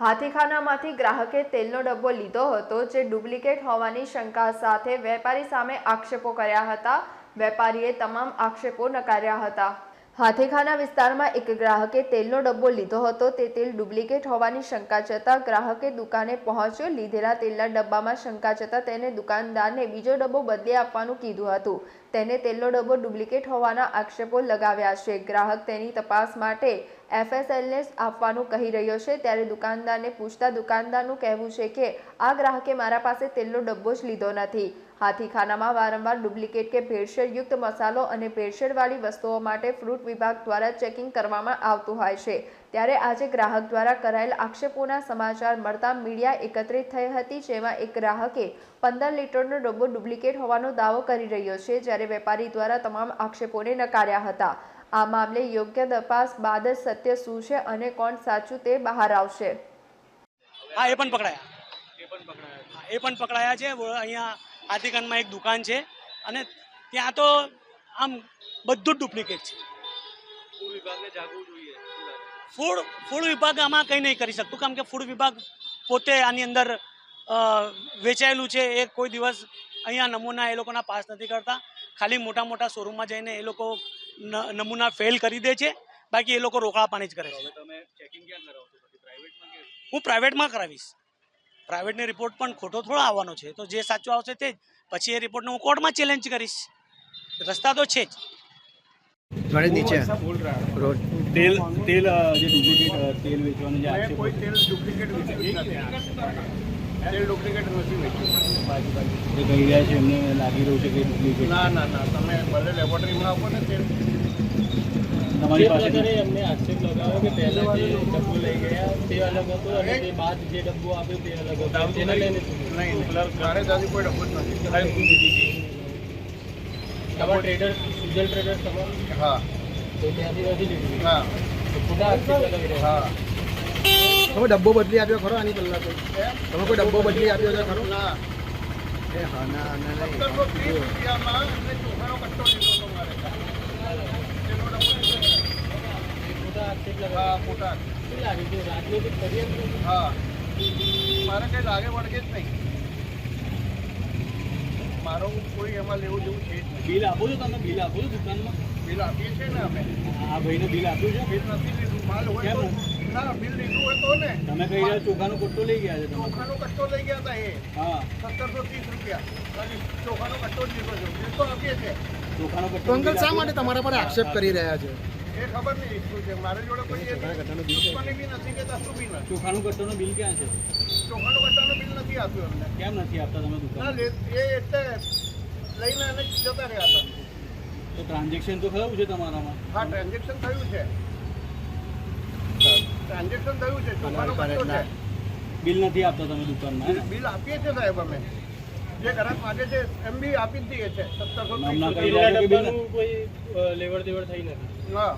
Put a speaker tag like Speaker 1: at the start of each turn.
Speaker 1: હાથીખાનામાંથી ગ્રાહકે તેલનો ડબ્બો લીધો હતો જે ડુપ્લિકેટ હોવાની શંકા સાથે વેપારી સામે આક્ષેપો કર્યા હતા. વેપારીએ તમામ આક્ષેપો નકાર્યા હતા. હાથીખાના વિસ્તારમાં એક ગ્રાહકે તેલનો ડબ્બો લીધો હતો. તે તેલ ડુપ્લિકેટ હોવાની શંકા જતાં ગ્રાહકે દુકાને પહોંચ્યો. લીધેલા તેલના ડબ્બામાં શંકા જતાં તેને દુકાનદારને બીજો ડબ્બો બદલી આપવાનું કીધું હતું. તેને તેલનો ડબ્બો ડુપ્લિકેટ હોવાના આક્ષેપો લગાવ્યા છે. ગ્રાહક તેની તપાસ માટે એફએસએલને આપવાનું કહી રહ્યો છે. ત્યારે દુકાનદારને પૂછતા દુકાનદારનું કહેવું છે કે, આ ગ્રાહકે મારા પાસે તેલનો ડબ્બો જ લીધો નથી. હાથીખાનામાં વારંવાર ડુપ્લિકેટ કે ભેળસેળયુક્ત મસાલો અને ભેળસેળવાળી વસ્તુઓ માટે ફ્રૂટ વિભાગ દ્વારા ચેકિંગ કરવામાં આવતું હોય છે. ત્યારે આજે ગ્રાહક દ્વારા કરાયેલ આક્ષેપોના સમાચાર મળતા મીડિયા એકત્રિત થઈ હતી, જેમાં એક ગ્રાહકે પંદર લીટરનો ડબ્બો ડુપ્લિકેટ હોવાનો દાવો કરી રહ્યો છે, જ્યારે વેપારી દ્વારા તમામ આક્ષેપોને નકાર્યા હતા. આ મામલે યોગ્ય તપાસ બાદ જ સત્ય શું છે અને કોણ સાચું તે બહાર આવશે.
Speaker 2: હા એ પણ પકડાયા. પકડાયા એ પણ પકડાયા છે. અહીંયા હાથીકાંડમાં એક દુકાન છે અને ત્યાં તો આમ બધું જ ડુપ્લિકેટ છે. ફૂડ ફૂડ વિભાગ આમાં કંઈ નહીં કરી શકતું. કારણ કે ફૂડ વિભાગ પોતે આની અંદર વેચાયેલું છે. એ કોઈ દિવસ અહીંયા નમૂના એ લોકોના પાસ નથી કરતા. ખાલી મોટા મોટા શોરૂમમાં જઈને એ લોકો ન- નમૂના ફેલ કરી દે છે. બાકી એ લોકો રોકડા પાણી જ કરે છે. હું પ્રાઇવેટમાં કરાવીશ. પ્રાઇવેટને રિપોર્ટ પણ ખોટો થોડો આવવાનો છે. તો જે સાચું આવશે તે જ. પછી એ રિપોર્ટને હું કોર્ટમાં ચેલેન્જ કરીશ. રસ્તા તો છે જ.
Speaker 3: થોડે નીચે. રોડ.
Speaker 4: તેલ તેલ જે ડુપ્લિકેટ તેલ વેચવાનું જે
Speaker 5: કોઈ તેલ ડુપ્લિકેટ નથી તેલ ડુપ્લિકેટ નથી વેચ્યું
Speaker 4: જે કહી રહ્યા છે એમને લાગી રહ્યું છે કે ડુપ્લિકેટ
Speaker 5: ના ના ના તમે ભલે લેબોરેટરીમાં આપો ને
Speaker 4: તમારી પાસે
Speaker 6: એમને આક્ષેપ લગાવ્યો કે પહેલા જે ડબ્બો લઈ ગયા તે અલગ હતો અને તે બાદ જે ડબ્બો આપ્યો તે અલગ હતો. તેને લઈને
Speaker 5: નહીં નહીં. દાદી કોઈ ડબ્બો જ નથી.
Speaker 6: તમારા ટ્રેડર સુજલ ટ્રેડર તમારું?
Speaker 5: હા.
Speaker 6: તો ત્યાંથી નથી લીધું
Speaker 5: હા.
Speaker 6: ખોટા આક્ષેપ લગાવી રહ્યા
Speaker 5: હા.
Speaker 3: તમે ડબ્બો બદલી આપ્યો ખરો આની પહેલા તો? તમે કોઈ ડબ્બો બદલી આપ્યો છે ખરો?
Speaker 5: ના. સત્તરસો ત્રીસ રૂપિયામાં એમને ચોખાનો કટ્ટો લીધો હતો મારે
Speaker 6: આક્ષેપ લગાવ્યા
Speaker 5: હા
Speaker 6: નથી?
Speaker 5: હા મારે કંઈ લાગે વળગે જ નહીં મારો કોઈ એમાં લેવું જેવું છે
Speaker 4: બિલ આપો છો તમે બિલ આપો છો દુકાનમાં.
Speaker 5: બિલ આપીએ છીએ ને અમે.
Speaker 4: આ ભાઈને બિલ આપ્યું છે.
Speaker 5: બિલ નથી લીધું માલ હોય ના બિલ લીધું હોય ને.
Speaker 4: તમે કહી રહ્યા છો ચોખાનો કટ્ટો લઈ ગયા છે
Speaker 5: ચોખાનો કટ્ટો લઈ ગયા હતા એ.
Speaker 4: હા.
Speaker 5: સત્તરસો ત્રીસ રૂપિયા. ચોખાનો કટ્ટો જ લીધો છે. બિલ તો આપીએ છે.
Speaker 4: ચોખાનો કટ્ટો
Speaker 3: અંકલ શા માટે તમારા પર આક્ષેપ કરી રહ્યા છે?
Speaker 5: એ ખબર નહીં શું છે? મારી જોડે કોઈ દુશ્મની બી નથી કે કશું બી નથી?
Speaker 4: ચોખાનો કટ્ટોનો બિલ ક્યાં છે?
Speaker 5: ચોખાનો કટ્ટાનો બિલ નથી આપ્યું અમને
Speaker 4: કેમ નથી આપતા તમે દુકાન?
Speaker 5: એ એટલે લઈને જતા રહ્યા હતા.
Speaker 4: તો ટ્રાન્ઝેક્શન તો થયું છે તમારામાં?
Speaker 5: હા ટ્રાન્ઝેક્શન થયું છે. ટ્રાન્ઝેક્શન થયું છે ચોખાનો કટ્ટો છે.
Speaker 4: બિલ નથી આપતા તમે દુકાનમાં
Speaker 5: બિલ આપીએ છીએ સાહેબ અમે. જે ગ્રાહક માગે છે એમ બી આપી જ દઈએ છે સત્તરસો
Speaker 4: કઈ
Speaker 6: લેવડ દેવડ થઈ નથી.
Speaker 5: હા.